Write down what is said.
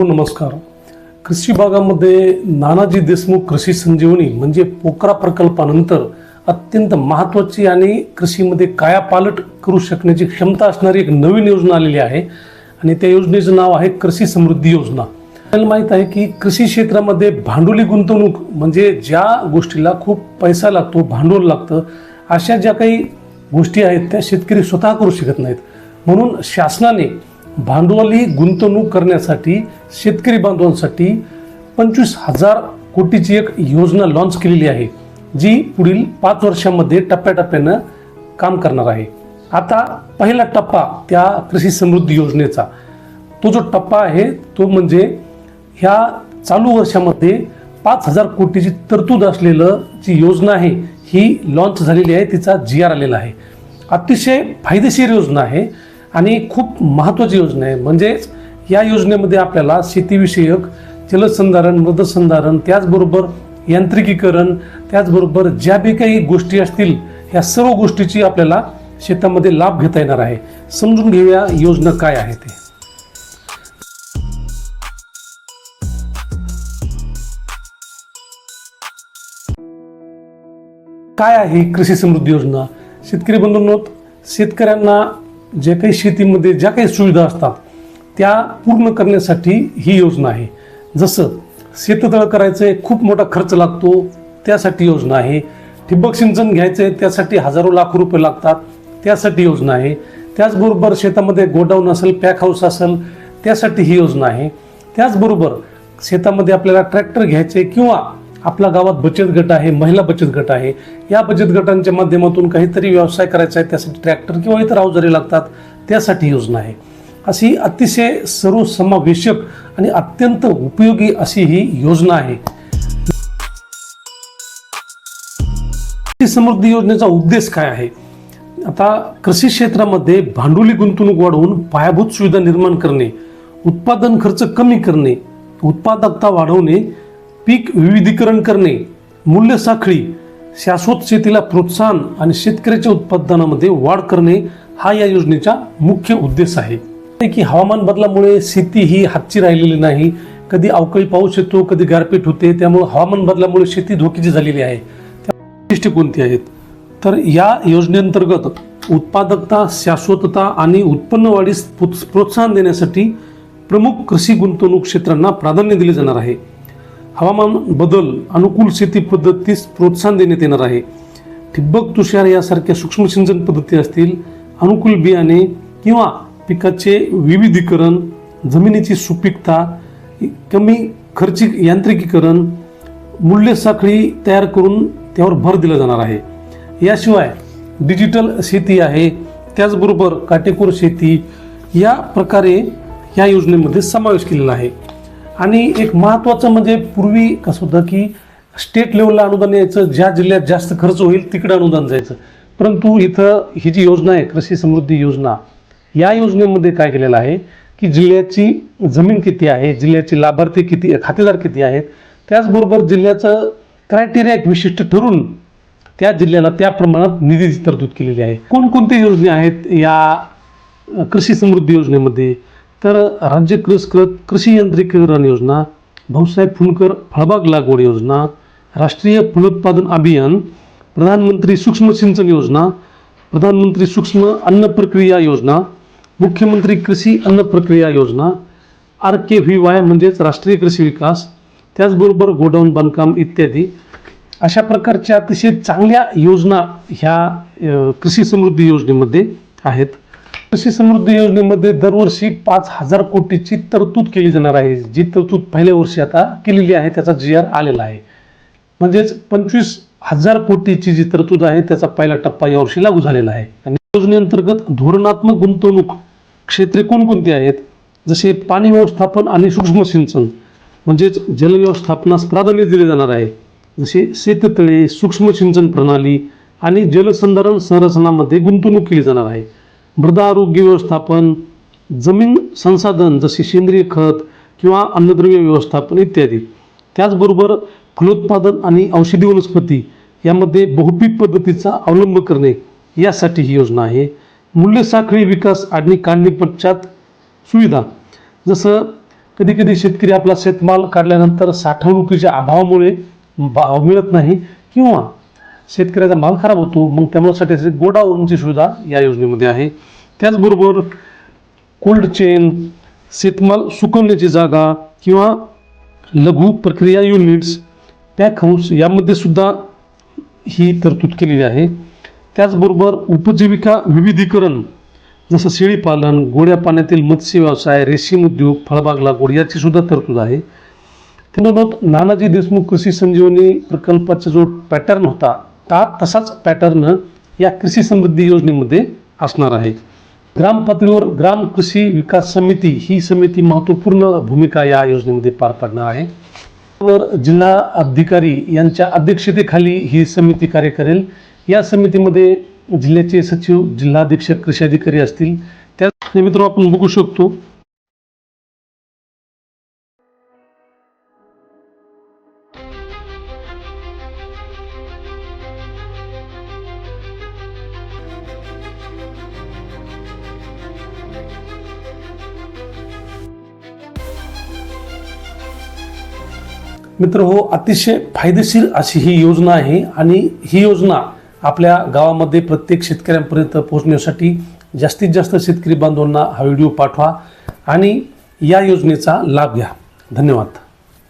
हो, नमस्कार. कृषी भागामध्ये नानाजी देशमुख कृषी संजीवनी म्हणजे पोकरा प्रकल्पानंतर अत्यंत महत्त्वाची आणि कृषीमध्ये कायापालट करू शकण्याची क्षमता असणारी एक नवीन योजना आलेली आहे आणि त्या योजनेचं नाव आहे कृषी समृद्धी योजना. आपल्याला माहीत आहे की कृषी क्षेत्रामध्ये भांडवली गुंतवणूक म्हणजे ज्या गोष्टीला खूप पैसा लागतो भांडवल लागतं अशा ज्या काही गोष्टी आहेत त्या शेतकरी स्वतः करू शकत नाहीत. म्हणून शासनाने भांडवली गुंतवणूक करण्यासाठी शेतकरी बांधवांसाठी पंचवीस हजार कोटीची एक योजना लॉन्च केलेली आहे जी पुढील पाच वर्षामध्ये टप्प्याटप्प्यानं काम करणार आहे. आता पहिला टप्पा त्या कृषी समृद्धी योजनेचा. तो जो टप्पा आहे तो म्हणजे ह्या चालू वर्षामध्ये पाच हजार कोटीची तरतूद असलेलं जी योजना आहे ही लॉन्च झालेली आहे तिचा जी आर आलेला आहे. अतिशय फायदेशीर योजना आहे. आणि खूप महत्त्वाची योजना आहे. म्हणजेच या योजनेमध्ये आपल्याला शेतीविषयक जलसंधारण मृदसंधारण त्याचबरोबर यांत्रिकीकरण त्याचबरोबर ज्या बी काही गोष्टी असतील ह्या सर्व गोष्टीची आपल्याला शेतामध्ये लाभ घेता येणार आहे. समजून घेऊया योजना काय आहे ते. काय आहे कृषी समृद्धी योजना? शेतकरी बंधूंनो शेतकऱ्यांना जे काही शेतीमध्ये ज्या काही सुविधा असतात त्या पूर्ण करण्यासाठी ही योजना आहे. जसं शेततळ करायचं आहे खूप मोठा खर्च लागतो त्यासाठी योजना आहे. ठिबक सिंचन घ्यायचं आहे त्यासाठी हजारो लाख रुपये लागतात त्यासाठी योजना आहे. त्याचबरोबर शेतामध्ये गोडाऊन असेल पॅक हाऊस असेल त्यासाठी ही योजना आहे. त्याचबरोबर शेतामध्ये आपल्याला ट्रॅक्टर घ्यायचे किंवा आपल्या गावात बचत गट आहे महिला बचत गट आहे. या बचत गटांच्या माध्यमातून काहीतरी व्यवसाय करायचा आहे त्यासाठी ट्रॅक्टर किंवा इतर अवजारे लागतात त्यासाठी योजना आहे. अशी अतिशय सर्वसमावेशक आणि अत्यंत उपयोगी अशी ही योजना आहे. समृद्धी योजनेचा उद्देश काय आहे? आता कृषी क्षेत्रामध्ये भांडवली गुंतवणूक वाढवून पायाभूत सुविधा निर्माण करणे उत्पादन खर्च कमी करणे उत्पादकता वाढवणे पीक विविधीकरण करणे मूल्य साखळी शाश्वत शेतीला प्रोत्साहन आणि शेतकऱ्याच्या उत्पादनामध्ये वाढ करणे हा या योजनेचा मुख्य उद्देश आहे. की हवामान बदलामुळे शेती ही हातची राहिलेली नाही कधी अवकाळी पाऊस येतो कधी गारपीट होते त्यामुळे हवामान बदलामुळे शेती धोक्याची झालेली आहे. त्या कोणती आहेत? तर या योजनेअंतर्गत उत्पादकता शाश्वतता आणि उत्पन्न वाढीस प्रोत्साहन देण्यासाठी प्रमुख कृषी गुंतवणूक क्षेत्रांना प्राधान्य दिले जाणार आहे. हवामान बदल अनुकूल शेती पद्धतीस प्रोत्साहन देण्यात येणार आहे. ठिबक तुषार यासारख्या सूक्ष्म सिंचन पद्धती असतील अनुकूल बियाणे किंवा पिकाचे विविधीकरण जमिनीची सुपीकता कमी खर्चिक यांत्रिकीकरण मूल्य साखळी तयार करून त्यावर भर दिला जाणार आहे. याशिवाय डिजिटल शेती आहे. त्याचबरोबर काटेकोर शेती या प्रकारे या योजनेमध्ये समावेश केलेला आहे. आणि एक महत्त्वाचं म्हणजे पूर्वी कसं होतं की स्टेट लेवलला अनुदान यायचं ज्या जिल्ह्यात जास्त खर्च होईल तिकडे अनुदान जायचं. परंतु इथं ही जी योजना आहे कृषी समृद्धी योजना या योजनेमध्ये काय केलेलं आहे की जिल्ह्याची जमीन किती आहे जिल्ह्याचे लाभार्थी किती खातेदार किती आहेत त्याचबरोबर जिल्ह्याचं क्रायटेरिया एक विशिष्ट ठरून त्या जिल्ह्याला त्या प्रमाणात निधीची तरतूद केलेली आहे. कोणकोणत्या योजना आहेत या कृषी समृद्धी योजनेमध्ये? तर राज्य पुरस्कृत कृषी यंत्रीकरण योजना भाऊसाहेब फुलकर फळबाग लागवड योजना राष्ट्रीय फलोत्पादन अभियान प्रधानमंत्री सूक्ष्म सिंचन योजना प्रधानमंत्री सूक्ष्म अन्न प्रक्रिया योजना मुख्यमंत्री कृषी अन्न प्रक्रिया योजना आर के व्ही वाय म्हणजेच राष्ट्रीय कृषी विकास त्याचबरोबर गोडाऊन बांधकाम इत्यादी. अशा प्रकारच्या अतिशय चांगल्या योजना ह्या कृषी समृद्धी योजनेमध्ये आहेत. कृषी समृद्धी योजनेमध्ये दरवर्षी पाच हजार कोटीची तरतूद केली जाणार आहे. जी तरतूद पहिल्या वर्षी आता केलेली आहे त्याचा जी आर आलेला आहे. म्हणजेच पंचवीस हजार कोटीची जी तरतूद आहे त्याचा पहिला टप्पा यावर्षी लागू झालेला आहे. आणि योजनेअंतर्गत धोरणात्मक गुंतवणूक क्षेत्रे कोणकोणती आहेत? जसे पाणी व्यवस्थापन आणि सूक्ष्म सिंचन म्हणजेच जलव्यवस्थापनास प्राधान्य दिले जाणार आहे. जसे शेततळे सूक्ष्म सिंचन प्रणाली आणि जलसंधारण संरचनामध्ये गुंतवणूक केली जाणार आहे. मृदा आरोग्य व्यवस्थापन जमीन संसाधन जसे सेंद्रिय खत किंवा अन्नद्रव्य व्यवस्थापन इत्यादी. त्याचबरोबर फलोत्पादन आणि औषधी वनस्पती यामध्ये बहुपीक पद्धतीचा अवलंब करणे यासाठी ही योजना आहे. मूल्य साखळी विकास आणि काढणी पश्चात सुविधा. जसं कधी कधी शेतकरी आपला शेतमाल काढल्यानंतर साठवणुकीच्या अभावामुळे भाव मिळत नाही किंवा शेतकऱ्याचा माल खराब होतो मग त्यामुळे गोडाऊनची सुविधा या योजनेमध्ये आहे. त्याचबरोबर कोल्ड चेन शेतमाल सुकवण्याची जागा किंवा लघु प्रक्रिया युनिट्स पॅक हाऊस यामध्ये सुद्धा ही तरतूद केलेली आहे. त्याचबरोबर उपजीविका विविधीकरण जसं शेळीपालन गोड्या पाण्यातील मत्स्य व्यवसाय रेशीम उद्योग फळबाग लागवड याची सुद्धा तरतूद आहे. त्यानंतर नानाजी देशमुख कृषी संजीवनी प्रकल्पाचा जो पॅटर्न होता ता तसाच पॅटर्न या कृषी समृद्धी योजनेमध्ये असणार आहे. ग्रामपातळीवर ग्राम कृषी विकास समिती ही समिती महत्त्वपूर्ण भूमिका या योजनेमध्ये पार पाडणार आहे. वर जिल्हा अधिकारी यांच्या अध्यक्षतेखाली ही समिती कार्य करेल. या समितीमध्ये जिल्ह्याचे सचिव जिल्हाधीक्षक कृषी अधिकारी असतील. त्या मित्रांनो आपण बघू शकतो मित्र हो अतिशय फायदेशीर अशी ही योजना आहे आणि ही योजना आपल्या गावामध्ये प्रत्येक शेतकऱ्यांपर्यंत पोहोचण्यासाठी जास्तीत जास्त शेतकरी बांधवांना हा व्हिडिओ पाठवा आणि या योजनेचा लाभ घ्या. धन्यवाद.